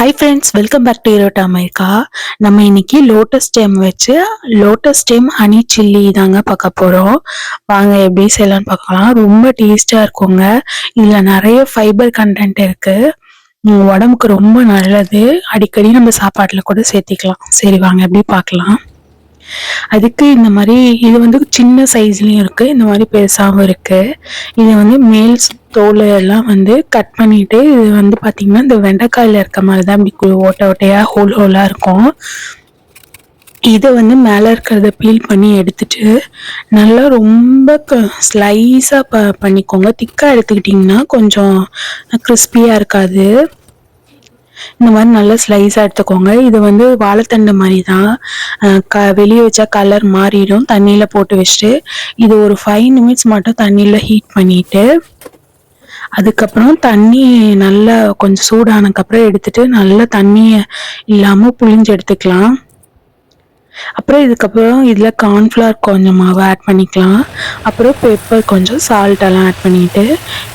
Hi friends welcome back to ஈரோட்டா America நம்ம இன்னைக்கு lotus stem வச்சு லோட்டஸ் ஸ்டெம் ஹனி சில்லி தாங்க பார்க்க போகிறோம் வாங்க எப்படி செய்யலாம்னு பார்க்கலாம். ரொம்ப டேஸ்டாக இருக்குங்க. இதில் நிறைய ஃபைபர் கண்டென்ட் இருக்குது உடம்புக்கு ரொம்ப நல்லது. அடிக்கடி நம்ம சாப்பாட்டில் கூட சேர்த்திக்கலாம். சரி வாங்க எப்படி பார்க்கலாம். அதுக்கு இந்த மாதிரி இது வந்து சின்ன சைஸ்லயும் இருக்கு. இந்த மாதிரி பெருசாகவும் இருக்கு. இது வந்து மேல் தோலை எல்லாம் வந்து கட் பண்ணிட்டு இது வந்து பாத்தீங்கன்னா இந்த வெண்டைக்காயில இருக்க மாதிரி தான் இப்படி ஓட்டை ஓட்டையா ஹோல் ஹோலா இருக்கும். இதை வந்து மேலே இருக்கிறத பீல் பண்ணி எடுத்துட்டு நல்லா ரொம்ப ஸ்லைஸாக ப பண்ணிக்கோங்க. திக்காக எடுத்துக்கிட்டிங்கன்னா கொஞ்சம் கிறிஸ்பியாக இருக்காது. இந்த மாதிரி நல்லா ஸ்லைஸாக எடுத்துக்கோங்க. இது வந்து வாழைத்தண்டு மாதிரி தான் க வெளியே வச்சா கலர் மாறிடும். தண்ணியில் போட்டு வச்சுட்டு இது ஒரு ஃபைவ் நிமிட்ஸ் மட்டும் தண்ணியில் ஹீட் பண்ணிட்டு அதுக்கப்புறம் தண்ணி நல்லா கொஞ்சம் சூடானதுக்கப்புறம் எடுத்துட்டு நல்லா தண்ணியை இல்லாமல் புழிஞ்சு எடுத்துக்கலாம். அப்புறம் இதுக்கப்புறம் இதில் கார்ன்ஃப்ளவர் கொஞ்சம் மாவு ஆட் பண்ணிக்கலாம். அப்புறம் பெப்பர் கொஞ்சம் சால்ட்டெல்லாம் ஆட் பண்ணிட்டு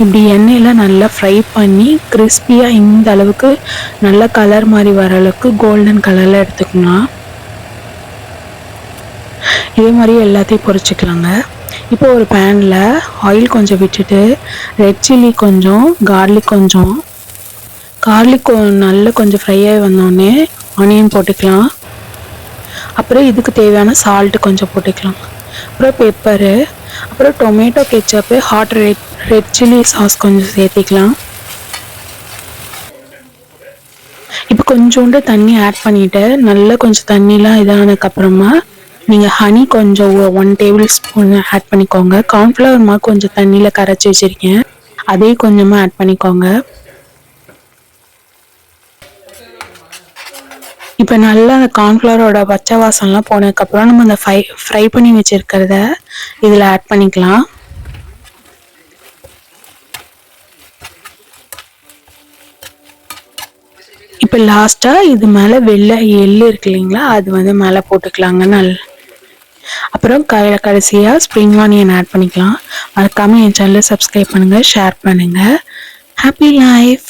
இப்படி எண்ணெயில் நல்லா ஃப்ரை பண்ணி கிறிஸ்பியாக இந்த அளவுக்கு நல்ல கலர் மாதிரி வர அளவுக்கு கோல்டன் கலரில் எடுத்துக்கலாம் இதே மாதிரி எல்லாத்தையும் பொறிச்சிக்கலாங்க இப்போ ஒரு பேனில் ஆயில் கொஞ்சம் விட்டுட்டு ரெட் சில்லி கொஞ்சம் கார்லிக் கொஞ்சம். கார்லிக் நல்லா கொஞ்சம் ஃப்ரை ஆகி வந்தோடனே ஆனியன் போட்டுக்கலாம். அப்புறம் இதுக்கு தேவையான சால்ட் கொஞ்சம் போட்டுக்கலாம். அப்புறம் பெப்பரு அப்புறம் tomato ketchup hot red red chilli sauce கொஞ்சம் சேர்த்திக்கலாம். இப்போ கொஞ்சோண்டு தண்ணி ஆட் பண்ணிட்டு நல்லா கொஞ்சம் தண்ணிலாம் இதானதுக்கப்புறமா நீங்கள் ஹனி கொஞ்சம் ஒன் டேபிள் ஸ்பூன் ஆட் பண்ணிக்கோங்க. கார்ன்ஃப்ளவர் மாவு கொஞ்சம் தண்ணியில் கரைச்சி வச்சுருக்கேன். அதே கொஞ்சமாக ஆட் பண்ணிக்கோங்க. இப்போ நல்லா அந்த கார்ன்ஃப்ளவரோட பச்சை வாசம்லாம் போனதுக்கப்புறம் நம்ம அந்த ஃப்ரை ஃப்ரை பண்ணி வச்சுருக்கிறத இதில் ஆட் பண்ணிக்கலாம். இப்போ லாஸ்ட்டாக இது மேலே வெள்ளை எள்ளு இருக்கு இல்லைங்களா அது வந்து மேலே போட்டுக்கலாங்க. நல் அப்புறம் கையில் கடைசியாக ஸ்ப்ரிங் ஆனியன் ஆட் பண்ணிக்கலாம். மறக்காமல் என் சேனலை சப்ஸ்கிரைப் பண்ணுங்கள் ஷேர் பண்ணுங்கள் ஹாப்பி லைஃப்